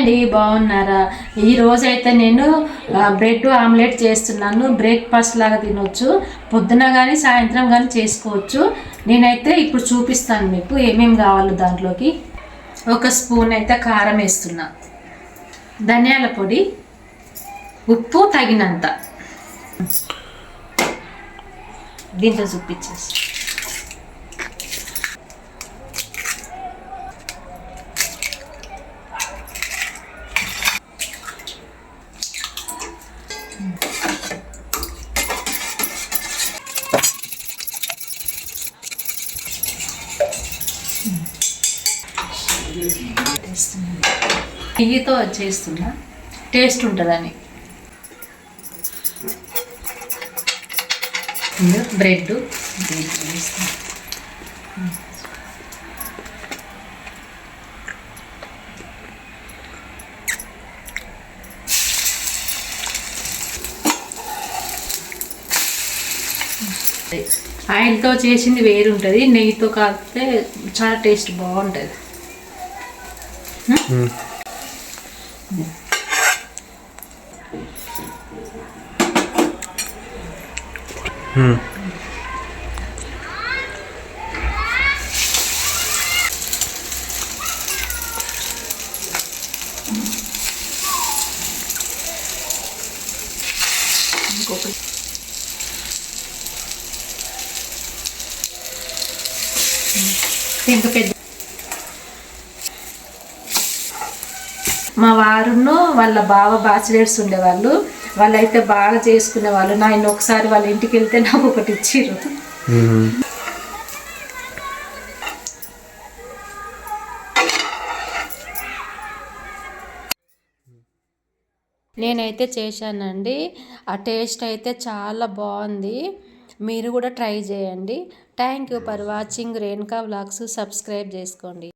అండి బాగున్నారా? ఈరోజు అయితే నేను బ్రెడ్ ఆమ్లెట్ చేస్తున్నాను. బ్రేక్ఫాస్ట్ లాగా తినొచ్చు. పొద్దున కానీ సాయంత్రం కానీ చేసుకోవచ్చు. నేనైతే ఇప్పుడు చూపిస్తాను మీకు ఏమేమి కావాలో దాంట్లోకి. ఒక స్పూన్ అయితే కారం వేస్తున్నా. ధనియాల పొడి ఉప్పు తగినంత. దీంట్లో చూపించేసి నెయ్యితో చేస్తున్నా. టేస్ట్ ఉంటుందని. బ్రెడ్ ఆయిల్తో చేసింది వేరు ఉంటుంది నెయ్యితో కాస్తే చాలా టేస్ట్ బాగుంటుంది. ఇంకొకటి ఇంకా పెద్ద మా వారును వాళ్ళ బావ బ్యాచిలర్స్ ఉండేవాళ్ళు. వాళ్ళైతే బాగా చేసుకునే వాళ్ళు. నాయన ఒకసారి వాళ్ళ ఇంటికి వెళ్తే నాకు ఒకటి ఇచ్చిర్రు. నేనైతే చేశానండి. ఆ టేస్ట్ అయితే చాలా బాగుంది. మీరు కూడా ట్రై చేయండి. Thank you for watching Renuka vlogs subscribe చేసుకోండి.